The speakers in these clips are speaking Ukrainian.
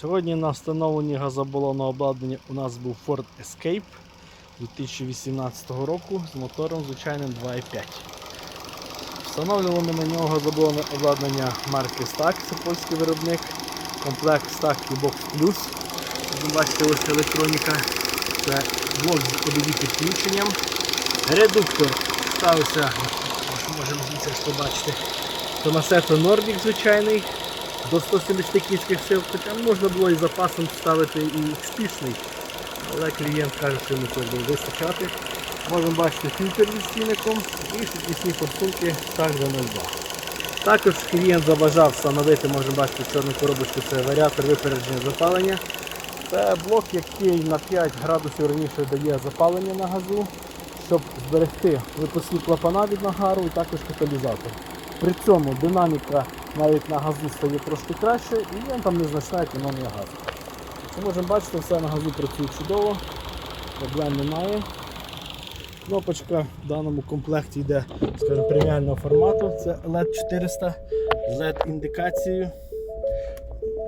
Сьогодні на встановленні газобалонного обладнання у нас був Ford Escape 2018 року з мотором звичайним 2.5. Встановлювали ми на нього газобалонне обладнання марки Stack, це польський виробник. Комплект Stack Box Plus. Ви бачите, ось електроніка. Це блок з OBD підключенням. Редуктор ставився, можемо звідси побачити. Томасето Nordic звичайний до 170 кінських сил, хоча можна було і запасом ставити і експішний, але клієнт каже, що йому цього буде вистачати. Можемо бачити фільтр зі стінником і швидкісні форсунки так за 02. Також клієнт забажав встановити, можемо бачити чорну коробочку, це варіатор випередження запалення. Це блок, який на 5 градусів раніше дає запалення на газу, щоб зберегти випускні клапана від нагару і також каталізатор. При цьому динаміка навіть на газу стає трошки краще і він там незначна економія газу. Що можемо бачити, все на газу працює чудово, проблем немає. Кнопочка в даному комплекті йде скажімо, преміального формату. Це LED 400 з LED індикацією.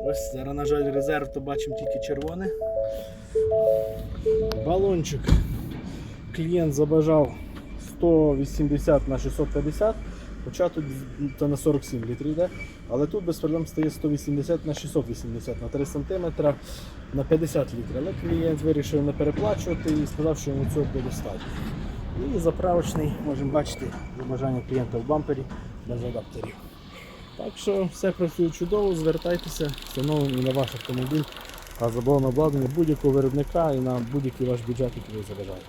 Ось зараз, на жаль, резерв, то бачимо тільки червоне. Балончик. Клієнт забажав 180 на 650, хоча тут то на 47 літрів йде, але тут без проблем стає 180 на 680 на 3 см на 50 літрів. Але клієнт вирішив не переплачувати і сказав, що йому цього буде достатньо. І заправочний, можемо бачити, бажання клієнта в бампері без адаптерів. Так що все працює чудово, звертайтеся, встановимо і на ваш автомобіль газобалонне обладнання будь-якого виробника і на будь-який ваш бюджет, який ви забажаєте.